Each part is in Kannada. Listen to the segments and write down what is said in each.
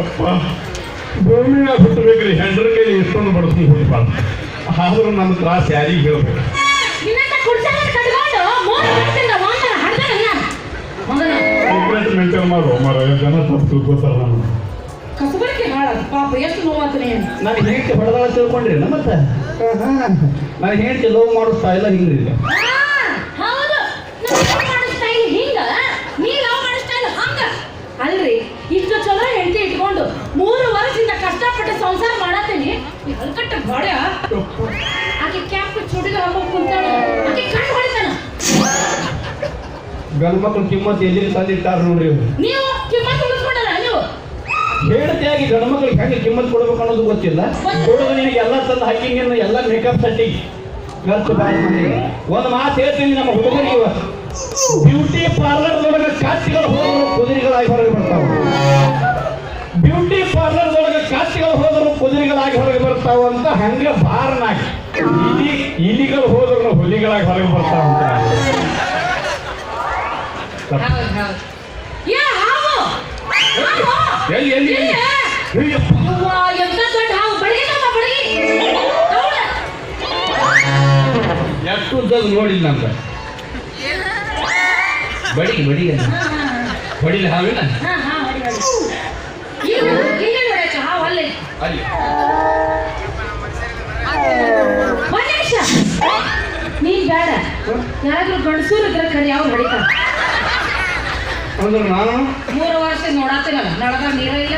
ಅಪ್ಪ ಭೂಮಿನ ರೀ ಹೆಂಡ್ರ ಕೈಲಿ ಎಷ್ಟೊಂದು ಬಡಿಸ್ಕೊಂಡು ಹುಟ್ಟಬಾರ್ದು ಆದ್ರೂ ನನ್ನ ತ್ರಾಸ ಯಾರಿಗೆ ಹೇಳ್ಬೇಕು ಮೇಂಟೈನ್ ಮಾಡು ಮರ ಜನ ತಪ್ಪು ತಿಳ್ಕೊತಾರ ನಾನು ಕಸಬರಿಕೆ ಹಾಳ ಪಾಪ ಎಷ್ಟು ನೋವಾತನೆ ನಾನು ಹೆಂಡತಿ ಹೊಡೆದಾಳ ತಿಳ್ಕೊಂಡ್ರಿ ಮತ್ತೆ? ನಾನು ಹೇಳ್ತಿ ಲವ್ ಮಾಡೋ ಇಲ್ಲ ಹಿಂಗ್ರಿ ಹೌದು ನಾವು ಲವ್ ಮಾಡೋ ಸ್ಟೈಲ್ ಹಿಂಗ ನೀ ಲವ್ ಮಾಡೋ ಸ್ಟೈಲ್ ಹಂಗ ಅಲ್ರಿ ಇಷ್ಟು ಚಲೋ ಹೆಂಡತಿ ಇಟ್ಕೊಂಡು ಮೂರು ವರ್ಷದಿಂದ ಕಷ್ಟಪಟ್ಟು ಸಂಸಾರ ಮಾಡತ್ತೀನಿ ಈ ಹಲ್ಕಟ್ಟ ಗೋಡೆ ಆಕೆ ಕ್ಯಾಪ್ ಚುಡಿಗ ಹಾಕೊಂಡು ಕುಂತಾಳ. ಆಕೆ ಕಣ್ಣು ಹೊಡಿತಾನ ಗಂಡು ಮಕ್ಳು ಕಿಮ್ಮತ್ ಎಲ್ಲಿ ತಂದಿಟ್ಟಾರ ನೋಡ್ರಿ. ನೀವು ಕಿಮ್ಮತ್ ಉಳಿಸ್ಕೊಂಡಾರ ನೀವು? ಹೆಂಡತಿಯಾಗಿ ಗಂಡು ಹೆಂಗೆ ಕಿಮ್ಮತ್ ಕೊಡ್ಬೇಕು ಅನ್ನೋದು ಗೊತ್ತಿಲ್ಲ. ಹುಡುಗ ನಿನಗೆ ಎಲ್ಲ ತಂದು ಹಕ್ಕಿಂಗ್ ಎಲ್ಲ ಮೇಕಪ್ ಸಟ್ಟಿ ಖರ್ಚು ಒಂದು ಮಾತು ಹೇಳ್ತೀನಿ ನಮ್ಮ ಹುಡುಗರಿಗೆ ಇವತ್ತು. ಬ್ಯೂಟಿ ಪಾರ್ಲರ್ ಒಳಗೆ ಕಾಚಿಗಳು ಕುದುರೆಗಳಾಗಿ ಹೊರಗೆ ಬರ್ತಾವ. ಹೊರಗೆ ಬರ್ತಾವ ಅಂತ ಹಂಗೆ ಬಾರ್ನಾಗಿ. ಇಲಿ ಇಲಿಗಳು ಹೋದ್ರು ಹುಲಿಗಳಾಗಿ ಹೊರಗೆ ಬರ್ತಾವ ಅಂತ ಹೌದು ಹೌದು. ಏ ಹಾವು! ಹಾವು! ಎಲ್ಲಿ ಎಲ್ಲಿ? ಎಷ್ಟು ಉದ್ದದ ನೋಡಿಲ್ಲ ಅಂತ ಬಡಿ ಬಡಿ ಬಡಿಲಿ ಹಾವಿಲ್ಲ ಅಲ್ಲೇ. ನೀನ್ ಬೇಡ. ಯಾರಾದ್ರೂ ಗಂಡಸೂರ್ ಇದ್ರೆ ಕರಿ ಅವ್ರು ಹೊಡಿತಾರ. ಅಂದ್ರೆ ನಾನು ಮೂರು ವರ್ಷ ನೋಡಾತೀನಲ್ಲ ನಳದ ನೀರ ಇಲ್ಲ?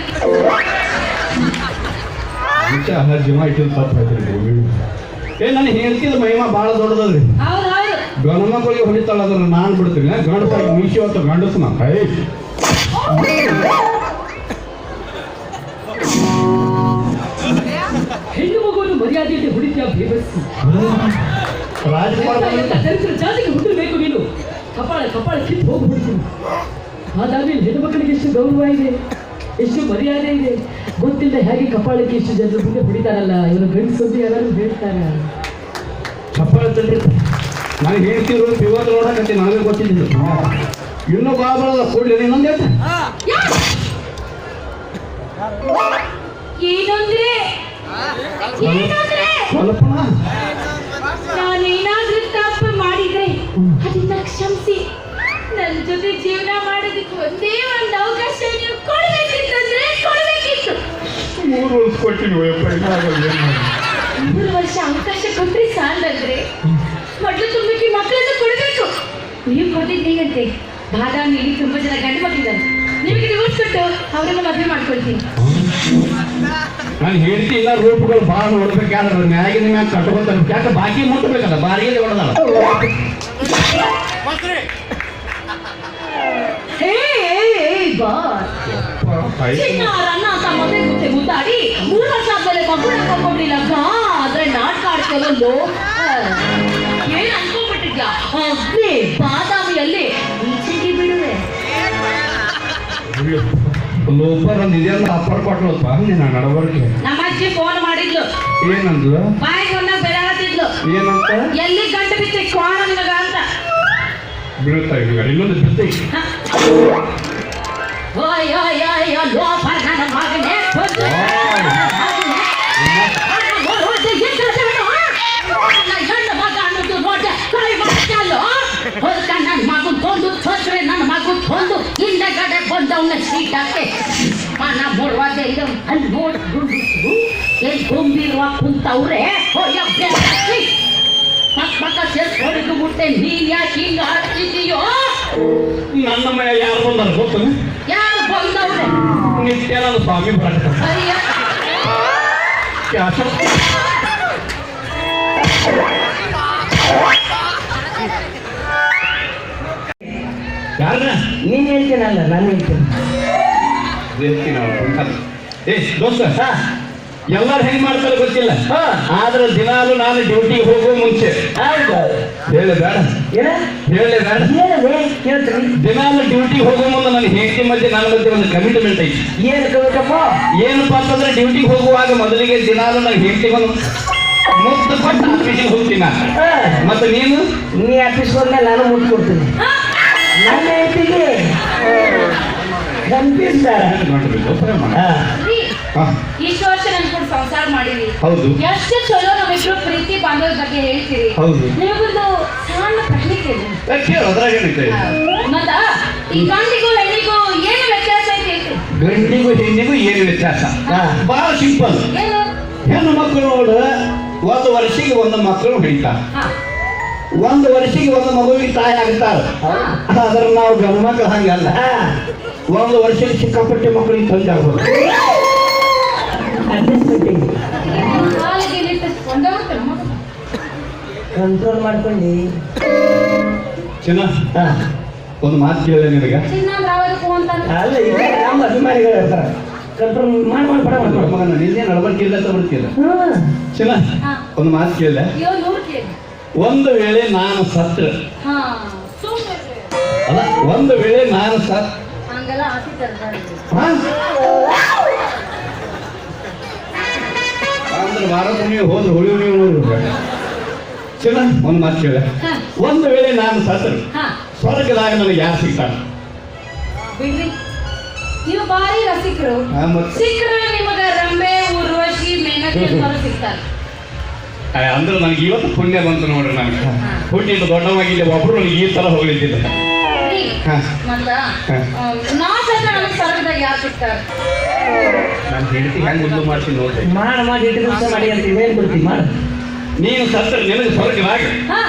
ನಿಜ ಜೀವ ಹೇಳ್ತೀನಿ ಏ ನನ್ನ ಹೇಳ್ತಿದ್ದ ಮಹಿಮಾ ಭಾಳ ದೊಡ್ಡದಲ್ರಿ. ಹೌದು ಹೌದು. ಗಂಡು ಮಕ್ಕಳಿಗೆ ಹೊಡಿತಾಳ ಅದನ್ನ ನಾನು ಬಿಡ್ತೀನಿ. ಗಂಡಸಾಗಿ ಮೀಶಿ ಹೊತ್ತು ಗಂಡಸು ನಾ ಐ ಹೆಣ್ಣು ಮಗುವನ್ನು ಮರ್ಯಾದೆಯಲ್ಲಿ ಹೊಡಿತೀಯ ಬೇಬಸ್ಸಿ. ದರಿದ್ರ ಜಾತಿಗೆ ಹುಟ್ಟಬೇಕು ನೀನು ಕಪಾಳ ಕಪಾಳ ಕಿತ್ತು ಹೋಗ್ಬಿಡ್ತೀನಿ ಅದಾದ್ಮೇಲೆ ಹೆಣ್ಮಕ್ಳಿಗೆ ಎಷ್ಟು ಗೌರವ ಇದೆ ಎಷ್ಟು ಮರ್ಯಾದೆ ಇದೆ ಗೊತ್ತಿಲ್ಲ ಹೇಗೆ ಕಪಾಳಕ್ಕೆ ಎಷ್ಟು ಜನರು ಮುಂದೆ ಹೊಡಿತಾರಲ್ಲ ಇವನು ಗಂಡಸಂದು ಯಾರು? ಹೇಳ್ತಾರ ತಟ್ಟಿ ನಾನು ಹೇಳ್ತಿರೋ ಇವತ್ತು ನೋಡಕತ್ತಿ ನನಗೆ ಗೊತ್ತಿದ್ದಿಲ್ಲ ಇನ್ನೂ ಭಾಳ ಬರೋದ ಕೂಡಲಿ ಇನ್ನೊಂದು ಹೇಳ್ತೆ ಏನಂದ್ರೆ? ಏನಂದ್ರೆ ಮೂರು ವರ್ಷ ಕೊಟ್ಟಿನಿ ಯಪ್ಪ ಇನ್ನಾಗಲ್ಲ ಏನು ಮಾಡೋದು? ಮೂರು ವರ್ಷ ಅವಕಾಶ ಕೊಟ್ರೆ ಸಾಲಂದ್ರೆ ಮೊದಲು ತುಂಬಕ್ಕೆ ಮಕ್ಕಳನ್ನ ಕೊಡಬೇಕು. ನೀವು ಕೊಟ್ಟಿದ್ದೀಗಂತೆ ಬಾದಾಮಿ ಇಲ್ಲಿ ತುಂಬಾ ಜನ ಗಂಡು ಮಕ್ಕಳಿದ್ದಾರೆ. ನಿಮಗೆ ಡಿವೋರ್ಸ್ ಕೊಟ್ಟು ಅವರನ್ನ ಮದುವೆ ಮಾಡ್ಕೊಳ್ತೀನಿ ನಾನು ಹೇಳ್ತಿ ಇಲ್ಲ ರೂಪಗಳು ಭಾಳ ನೋಡ್ಬೇಕಾದ್ರೆ ಮ್ಯಾಗಿನ ಮ್ಯಾಗ ಕಟ್ಕೊತಾರೆ ಯಾಕೆ ಬಾಕಿ ಮುಟ್ಟಬೇಕಲ್ಲ ಬಾರಿಯಲ್ಲಿ ಹೊಡೆದಲ್ಲ ಹೇ ಬಾ ಐ ಚಿನ್ನಾರ ಅನ್ನ ಅಂತ ಮದುವೆ ಮುದ್ದಾಡಿ. ಕರ್ಕೊಂಡಿಲ್ಲ ಆದ್ರೆ ನಾಟಕ ಆಡ್ತೀವಲ್ಲೋ ಏನ್ ಅನ್ಕೊಂಡ್ಬಿಟ್ಟಿದ್ಯಾ? ಅಗ್ನಿ ಬಾದಾಮಿಯಲ್ಲಿ ಈಚೆಗೆ ಬಿಡುವೆ. ಲೋಪರ್ ನೀನು ನಡವಳಿಕೆ ಫೋನ್ ಮಾಡಿದ್ಲು. ಏನಂದ್ಲು? ಬಾಯಿಗೆ ಒಂದ ಬೆಳಗತ್ತಿದ್ಲು ಏನಂತ? ಎಲ್ಲಿ ಗಂಟು ಬಿತ್ತಿ ಕೋಣ ನಿನಗ ಅಂತ. ಬೀಳ್ತಾ ಇದ್ದೀವಿ ಇನ್ನೊಂದು ಜೊತೆ ಹ. ಓಯ್ ಓಯ್ ಓಯ್ ಓಯ್ ಬಂದವನ್ನ ಸೀಟಕ್ಕೆ ಮನ ಮುರ್ವಾದೆ ಇದು ಅಲ್ಲಿ ನೋಡಿ ದುಂಡಿಸ್ರು ಎಲ್ಲಿ ತುಂಬಿರುವ ಕುಂತವ್ರೆ ಹೋಯ ಬೆಳಕಿ ಮಕ್ ಮಕ್ಕ ಸೇರ್ಸ್ಕೊಂಡು ಮುಟ್ಟೆ ನೀನ್ ಯಾಕೆ ಹಿಂಗ ಹಾಕ್ತಿದೀಯೋ ನನ್ನ ಮನೆ ಯಾರು ಬಂದಾರ ಗೊತ್ತು ಯಾರು ಬಂದವ್ರೆ ನಿತ್ಯಾನಂದ ಸ್ವಾಮಿ ಬರಕ ಅಯ್ಯ ಯಾರ ನೀನ್ ಹೇಳ್ತೀನಲ್ಲ ನಾನು ಹೇಳ್ತೀನಿ. ಏ ದೋಸ್ತ ಎಲ್ಲಾರು ಹೆಂಗ್ ಮಾಡ್ತಾರೆ ಗೊತ್ತಿಲ್ಲ? ಆದ್ರೆ ದಿನಾಲು ನಾನು ಡ್ಯೂಟಿಗೆ ಹೋಗೋ ಮುಂಚೆ. ಹೌದು. ಹೇಳಿ ಬೇಡ. ಏನು? ಹೇಳಿ ಬೇಡ. ದಿನಾಲು ಡ್ಯೂಟಿಗೆ ಹೋಗೋ ಮುಂದೆ ನನ್ನ ಹೆಂಡತಿ ಮಧ್ಯೆ ನನ್ನ ಮಧ್ಯೆ ಒಂದು ಕಮಿಟ್ಮೆಂಟ್ ಐತಿ. ಏನು ಕವಿತಪ್ಪ ಏನಪ್ಪಾ ಅಂತಂದ್ರೆ ಡ್ಯೂಟಿಗೆ ಹೋಗುವಾಗ ಮೊದಲಿಗೆ ದಿನಾಲು ನನ್ನ ಹೆಂಡತಿ ಒಂದು ಮುದ್ದು ಕೊಟ್ಟು ಆಫೀಸಿಗೆ ಹೋಗ್ತೀನಿ ಮತ್ತೆ ನೀನು? ನೀ ಆಫೀಸ್ ಹೋದ್ಮೇಲೆ ನಾನು ಮುಟ್ಟು ಕೊಡ್ತೀನಿ ನನ್ನ ಹೆಂಡತಿಗೆ ಇಷ್ಟು ವರ್ಷ ನನ್ ಕೂಡ ಸಂಸಾರ ಮಾಡಿರಿ ಹೌದು. ಎಷ್ಟು ಚಲೋ ನಮ್ಮಿಬ್ರು ಪ್ರೀತಿ ಬಾಂಧವ್ಯ ಬಗ್ಗೆ ಹೇಳ್ತೀರಿ. ಹೌದು. ನಿಮಗೊಂದು ಸಣ್ಣ ಪ್ರಶ್ನೆ ಕೇಳಿ ಏ, ಕೇಳು ಅದ್ರಾಗ ಮತ್ತ ಈ ಗಂಡಿಗೂ ಹೆಣ್ಣಿಗೂ ಏನು ವ್ಯತ್ಯಾಸ ಐತಿ ಹೇಳ್ರಿ? ಗಂಡಿಗೂ ಹೆಣ್ಣಿಗೂ ಏನು ವ್ಯತ್ಯಾಸ. ಬಹಳ ಸಿಂಪಲ್. ಏನು? ಹೆಣ್ಣು ಮಕ್ಕಳು ನೋಡು ಒಂದು ವರ್ಷಕ್ಕೆ ಒಂದು ಮಕ್ಕಳು ಹಿಡಿತಾರೆ ಒಂದು ವರ್ಷಿಗೆ ಒಂದು ಮಗುವಿಗೆ ತಾಯಿ ಆಗ್ತಾರೆ ಆದ್ರೆ ನಾವು ಗಂಡು ಮಕ್ಕಳು ಹಂಗಲ್ಲ. ಒಂದು ವರ್ಷಕ್ಕೆ ಸಿಕ್ಕಾಪಟ್ಟೆ ಮಕ್ಕಳಿಗೆ ತಂದೆ ಆಗ್ಬೋದು. ಕಂಟ್ರೋಲ್ ಮಾಡ್ಕೊಂಡು. ಚಿನ್ನ ಒಂದು ಮಾತು ಕೇಳಿದೆ ನಿನಗೆ. ಅಲ್ಲ ನಮ್ಮ ಅಭಿಮಾನಿಗಳು ಹೇಳ್ತಾರೆ ಕಂಟ್ರೋಲ್ ಮಾಡಿ ಮಾಡಿ ಮಾಡ್ಕೊಂಡು ಮಗನ ನಿನ್ನೆ ನಡಬರ್ಕೆ ಇಲ್ಲ ಅಂತ ಬರ್ತಿಲ್ಲ ಚಿನ್ನ ಒಂದು ಮಾತು ಕೇಳಿದೆ ಒಂದು ವೇಳೆ ನಾನು ಸತ್ರ. ಅಲ್ಲ ಒಂದು ವೇಳೆ ನಾನು ಸತ್? ಅಂದ್ರೆ ವಾರಕ್ಕೊಮ್ಮೆ ಹೋದ್ರೆ ಹುಳಿ ಹುಳಿ ಹುಳಿ ಚಿನ್ನ ಒಂದು ಮಾತು ಕೇಳಿದೆ ಹಾ. ಒಂದು ವೇಳೆ ನಾನು ಸತ್ರ ಸ್ವರ್ಗದಾಗ ನನಗೆ ಯಾರು ಸಿಗ್ತಾನೆ ಬಿಡ್ರಿ. ನೀವು ಭಾರಿ ರಸಿಕರು. ಸಿಕ್ಕರೆ ನಿಮಗ ರಂಬೆ ಉರ್ವಶಿ ಮೇನಕೆ ಎಲ್ಲರೂ ಸಿಗ್ತಾರೆ. ಅಂದ್ರೆ ನನಗೆ ಇವತ್ತು ಪುಣ್ಯ ಬಂತು ನೋಡ್ರಿ ನನಗೆ. ಹುಟ್ಟಿದ್ದು ದೊಡ್ಡವಾಗಿದ್ದೆ ಒಬ್ರು ನನಗೆ ಈ ತರ ಹೋಗಲಿದ್ದಿಲ್ಲ. ರೀ, ಹಾ. ಮಂದ ನಾ ಸಹಿತ ನನಗೆ ಸ್ವರ್ಗದಾಗ ಯಾರು ಸಿಗ್ತಾರೆ? ನಾನು ಹೆಂಡತಿ ಹೆಂಗೆ ಉದ್ದು ಮಾಡ್ತೀನಿ ನೋಡ್ರಿ. ಮಾಡಿ ಮಾಡಿ ಇಟ್ಟು ಮಾಡಿ ಅಂತ ಏನು ಬರ್ತೀನಿ ಮಾಡು. ನೀನು ಸತ್ತ ನಿನಗೆ ಸ್ವರ್ಗದಾಗ ಹಾ.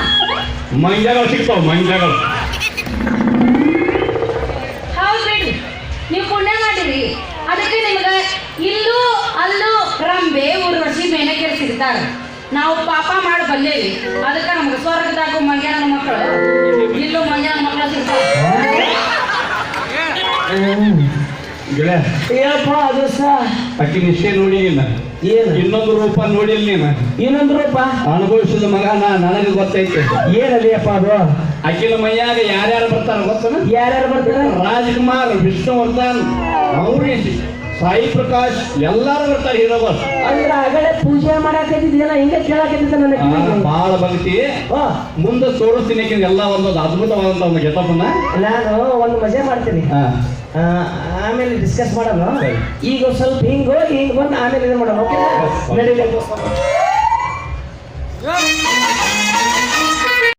ಮಂಜಗಳು ಸಿಗ್ತಾವ ಮಂಜಗಳು. ಹೌದು ನೀವು ಪುಣ್ಯ ಮಾಡಿರಿ. ಅದಕ್ಕೆ ನಿಮಗೆ ಇಲ್ಲೂ ಅಲ್ಲೂ ರಂಬೆ ಉರ್ವಶಿ ಮೇನಕೆ ಸಿಗ್ತಾರೆ. ನಾವು ಪಾಪ ಮಾಡಿ ಬಂದೇವಿ ಅದಕ್ಕೆ ನಮ್ಗೆ ಸ್ವರ್ಗದಾಗ ಮಂಗ್ಯಾನ ಮಕ್ಕಳು ಇಲ್ಲೂ ಮಂಗ್ಯಾನ ಮಕ್ಕಳು ಇನ್ನೊಂದು ರೂಪ ನೋಡಿಲ್ಲ ನೀನು. ಇನ್ನೊಂದು ರೂಪ? ಅನುಭವಿಸಿದ ಮಗ ನಾ ನನಗೆ ಗೊತ್ತೈತೆ. ಏನಲ್ಲಿ ಅಪ್ಪ ಅದು? ಅಕ್ಕಿನ ಮೈಯಾಗ ಯಾರ್ಯಾರು ಬರ್ತಾರ ಗೊತ್ತನ? ಯಾರ್ಯಾರು ಬರ್ತಾರ? ರಾಜ್ಕುಮಾರ್ ವಿಷ್ಣುವರ್ಧನ್ ಅವ್ರೇಶ್ ಸಾಯಿ ಪ್ರಕಾಶ್ ಎಲ್ಲಾರು ಬರ್ತಾರೆ ಹೀರೋಗಳು ಅಂದ್ರೆ ಆಗಲೇ ಪೂಜೆ ಮಾಡಾಕತ್ತಿದ್ಯಲ್ಲ ಹಿಂಗೆ ಕೇಳಾಕತ್ತಿದ್ದ ನನಗೆ. ಬಹಳ ಭಕ್ತಿ. ಮುಂದೆ ತೋರಿಸ್ತೀನಿ ಯಾಕಂದ್ರೆ ಎಲ್ಲ ಒಂದೊಂದು ಅದ್ಭುತವಾದಂತ ಒಂದು ಗೆಟಪನ್ನ. ನಾನು ಒಂದು ಮಜಾ ಮಾಡ್ತೀನಿ. ಆಮೇಲೆ ಡಿಸ್ಕಸ್ ಮಾಡೋಣ. ಈಗ ಒಂದ್ ಸ್ವಲ್ಪ ಹಿಂಗ್ ಹೋಗಿ ಹಿಂಗ್ ಬಂದು ಆಮೇಲೆ ಇದು ಮಾಡೋಣ ಓಕೆ ನಡೀಲಿ.